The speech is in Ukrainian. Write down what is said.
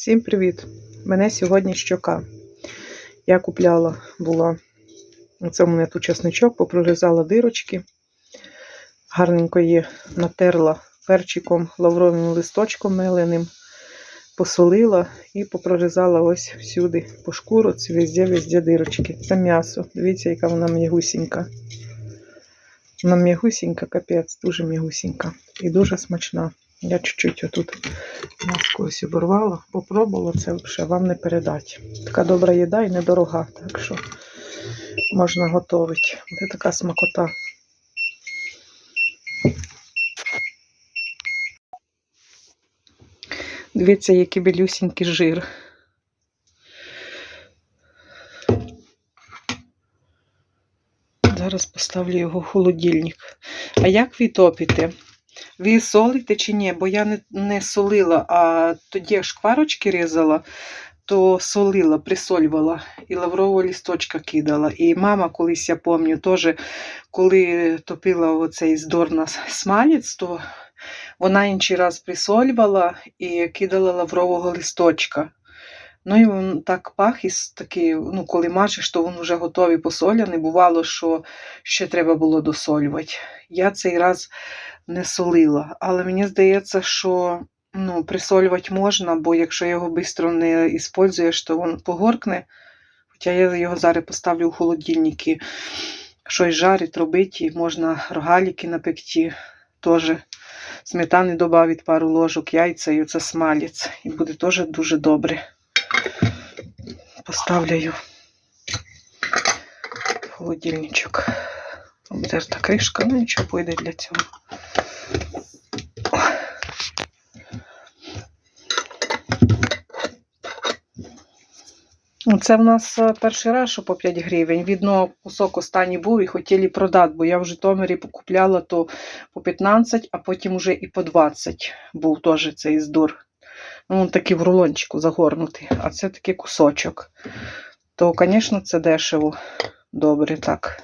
Всім привіт! Мене сьогодні щока. Я купляла була, оце у мене тут чесничок, попрорізала дирочки, гарненько її натерла перчиком, лавровим листочком меленим, посолила і попрорізала ось всюди по шкуру, це везде, везде дирочки. Це м'ясо. Дивіться, яка вона м'ягусінька. Вона м'ягусінька, капець, дуже м'ягусінька і дуже смачна. Я чуть-чуть отут ось оборвала, попробувала це вже вам не передати. Така добра їда і недорога, так що можна готувати. Це така смакота. Дивіться, який білюсінький жир. Зараз поставлю його в холодильник. А як ви топите? Ви солите чи ні? Бо я не, не солила, а тоді як шкварочки різала, то солила, присолювала і лаврового лісточка кидала. І мама колись, я пам'ятаю, теж, коли топила оцей здорна смалець, то вона інший раз присолювала і кидала лаврового листочка. Ну і він так пах, і такий, ну, коли мажеш, то він вже готовий посоляний. Бувало, що ще треба було досолювати. Я цей раз не солила, але мені здається, що ну, присолювати можна, бо якщо його швидко не використовуєш, то він погоркне. Хоча я його зараз поставлю у холодильники. Щось жарить, робить, і можна рогаліки напекти теж. Сметани додати пару ложок, яйця і оце смалець. І буде теж дуже добре. Поставлю в холодильничок. Обдерта кришка, ну нічого пойде для цього. Ну, Це в нас е, перший раз, що по 5 гривень. Видно, кусок останній був і хотіли продати, бо я в Житомирі покупляла то по 15, а потім уже і по 20 був теж цей здур. Ну, він такий в рулончику загорнутий, а це такий кусочок. То, звісно, це дешево. Добре, так.